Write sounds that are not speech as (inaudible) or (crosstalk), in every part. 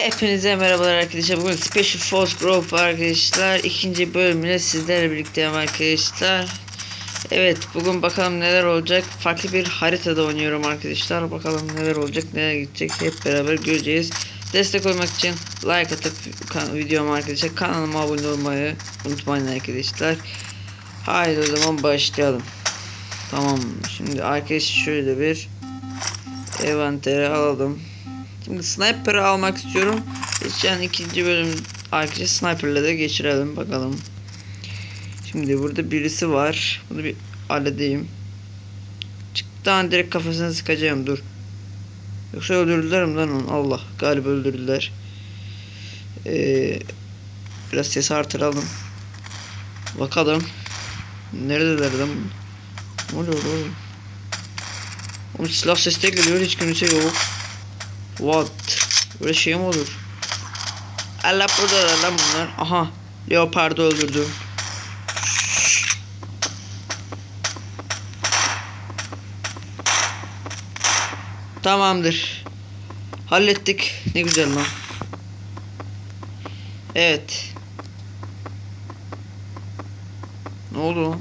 Hepinize merhabalar arkadaşlar. Bugün Special Force Group arkadaşlar. ikinci bölümüne sizlerle birlikteyim arkadaşlar. Evet bugün bakalım neler olacak. Farklı bir haritada oynuyorum arkadaşlar. Bakalım neler olacak neler gidecek hep beraber göreceğiz. Destek olmak için like atıp videomu arkadaşlar kanalıma abone olmayı unutmayın arkadaşlar. Haydi o zaman başlayalım. Tamam şimdi arkadaşlar şöyle bir envantere alalım. Şimdi sniper'ı almak istiyorum. Geçen ikinci bölüm arkadaşlar sniper'la da geçirelim bakalım. Şimdi burada birisi var. Bunu bir halledeyim. Çıktıktan direkt kafasına sıkacağım dur. Yoksa öldürdüler mi lan onu? Allah galiba öldürdüler. Ee, biraz sesi artıralım. Bakalım. Neredeler lan? Ne oluyor oğlum? Oğlum silah sesleri geliyor hiç kimse yok. What? Böyle şey mi olur? Allah burada lan bunlar. Aha. Leopard'ı öldürdüm. Tamamdır. Hallettik. Ne güzel lan. Evet. Ne oldu lan?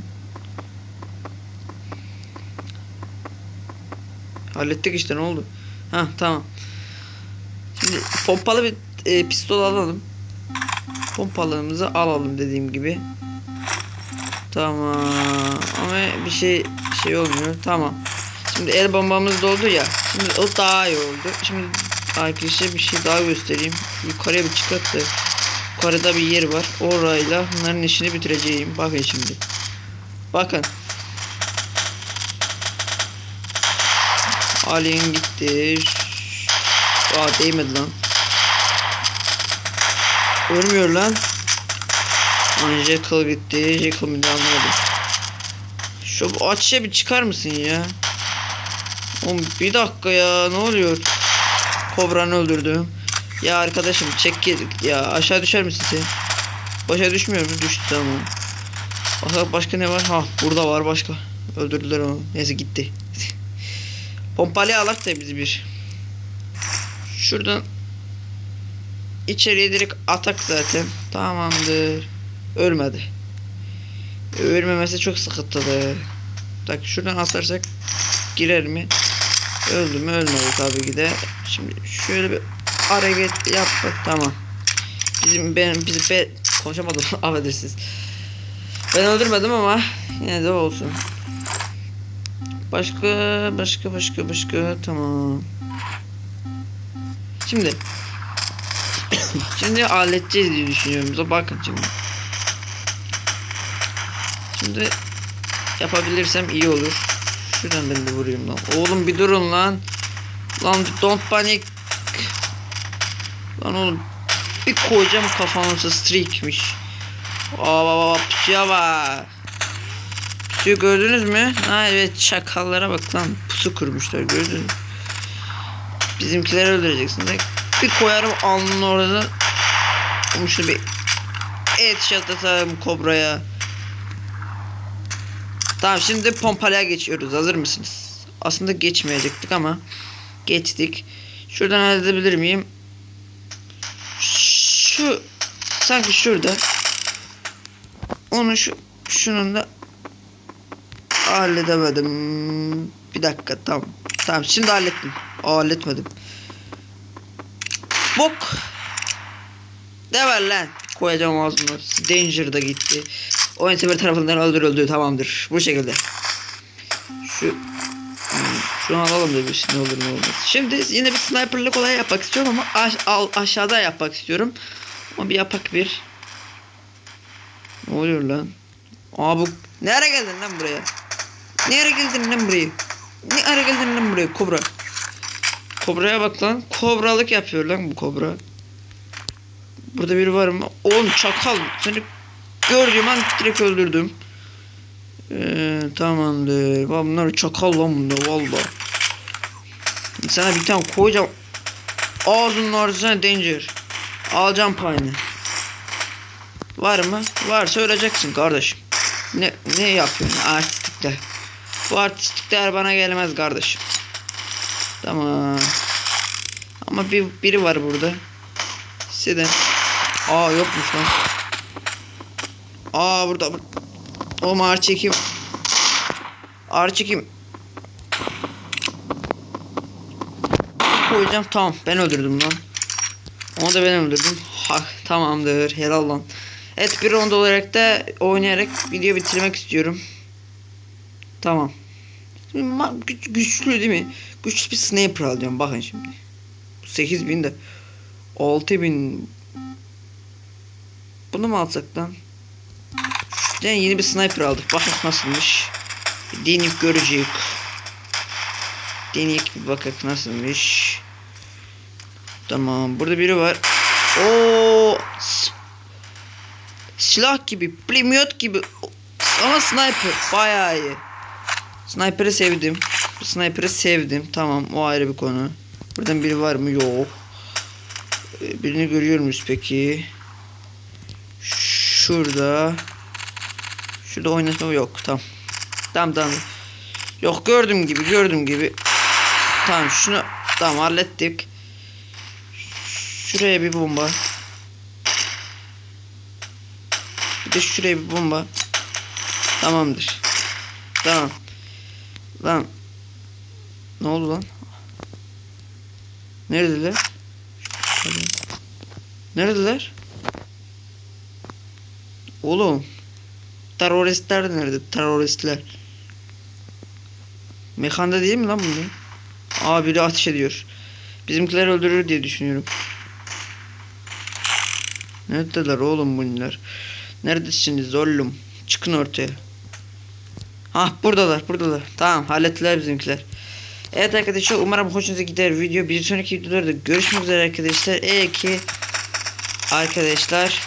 Hallettik işte ne oldu? Ha tamam. Şimdi pompalı bir e, pistol alalım. Pompalığımızı alalım dediğim gibi. Tamam. Ama bir şey şey olmuyor. Tamam. Şimdi el bombamız doldu ya. Şimdi o daha iyi oldu. Şimdi arkadaşlar bir şey daha göstereyim. Yukarıya bir çıkart da. Yukarıda bir yer var. Orayla bunların işini bitireceğim. Bakın şimdi. Bakın. Alien gitti. Aa değmedi lan. Ölmüyor lan. Jekyll gitti. Jekyll mi anlamadım. Şu açıya bir çıkar mısın ya? Oğlum bir dakika ya ne oluyor? Kobra'nı öldürdüm. Ya arkadaşım çek gel ya aşağı düşer misin sen? Başa düşmüyor mu? Düştü tamam. Başka, başka ne var? Ha burada var başka. Öldürdüler onu. Neyse gitti. (laughs) Pompalı alak da bizi bir. Şuradan içeriye direkt atak zaten. Tamamdır. Ölmedi. Ölmemesi çok sıkıntılı. Tak şuradan atarsak girer mi? Öldü mü ölmedi tabii ki de. Şimdi şöyle bir hareket yaptık tamam. Bizim ben bizi be konuşamadım (laughs) affedersiniz. Ben öldürmedim ama yine de olsun. Başka başka başka başka tamam. Şimdi şimdi halledeceğiz diye düşünüyorum. Bakın şimdi. Şimdi yapabilirsem iyi olur. Şuradan ben de vurayım lan. Oğlum bir durun lan. Lan don't panic. Lan oğlum bir koyacağım kafanıza streakmiş. Aa bak. Pusuyu gördünüz mü? Ha evet çakallara bak lan. Pusu kurmuşlar gördünüz mü? Bizimkileri öldüreceksin de. Bir koyarım alnının orada. Şunu bir et şatatarım kobraya. Tamam şimdi pompalıya geçiyoruz. Hazır mısınız? Aslında geçmeyecektik ama geçtik. Şuradan halledebilir miyim? Şu sanki şurada. Onu şu şunun da halledemedim. Bir dakika tamam. Tamam şimdi hallettim. Aa, halletmedim. Bok. Ne lan? Koyacağım ağzına. Danger da gitti. Oyun sefer tarafından öldürüldü tamamdır. Bu şekilde. Şu hmm, şunu alalım da bir ne olur ne olmaz. Şimdi yine bir sniperlık olay yapmak istiyorum ama aş al, aşağıda yapmak istiyorum. Ama bir yapak bir. Ne oluyor lan? Aa bu nereye geldin lan buraya? Nereye geldin lan buraya? Ne ara geldin lan buraya kobra? Kobra'ya bak lan. Kobralık yapıyor lan bu kobra. Burada biri var mı? Oğlum çakal. Seni gördüğüm an direkt öldürdüm. Ee, tamamdır. Bak bunlar çakal lan bunlar valla. Sana bir tane koyacağım. Ağzının ortasına danger. Alacağım payını. Var mı? Varsa öleceksin kardeşim. Ne ne yapıyorsun artistikler? Bu artistikler bana gelmez kardeşim. Tamam. Ama bir biri var burada. Siden. Aa yokmuş lan. Aa burada. bur- Oğlum ağır çekim. Ağır çekim. Koyacağım tamam ben öldürdüm lan. Onu da ben öldürdüm. Ha, tamamdır helal lan. Evet bir round olarak da oynayarak video bitirmek istiyorum. Tamam. Şimdi güç- güçlü değil mi? Güçlü bir sniper alıyorum bakın şimdi. 8000 de 6000 Bunu mu alsak lan? Yani yeni bir sniper aldık. Bakın nasılmış. Deneyip göreceğiz. Deneyip bir bakak nasılmış. Tamam. Burada biri var. S- Silah gibi, pulemyot gibi. Ama sniper bayağı iyi. Sniper'ı sevdim. Sniper'ı sevdim. Tamam o ayrı bir konu. Buradan biri var mı? Yok. Ee, Birini görüyor muyuz peki? Şurada. Şurada oynatma yok. Tamam. Tamam tamam. Yok gördüm gibi gördüm gibi. Tamam şunu tamam hallettik. Şuraya bir bomba. Bir de şuraya bir bomba. Tamamdır. Tamam. Lan. Ne oldu lan? Neredeler? Neredeler? Oğlum. Teröristler nerede? Teröristler. Mekanda değil mi lan bunlar? Aa biri ateş ediyor. Bizimkiler öldürür diye düşünüyorum. Neredeler oğlum bunlar? Neredesiniz oğlum? Çıkın ortaya. Hah buradalar buradalar. Tamam hallettiler bizimkiler. Evet arkadaşlar umarım hoşunuza gider video. Bir sonraki videolarda görüşmek üzere arkadaşlar. Eğer ki arkadaşlar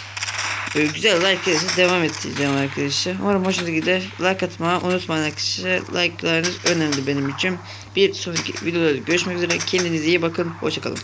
e, güzel like gelirse devam edeceğim arkadaşlar. Umarım hoşunuza gider. Like atmayı unutmayın arkadaşlar. Like'larınız önemli benim için. Bir sonraki videolarda görüşmek üzere. Kendinize iyi bakın. Hoşçakalın.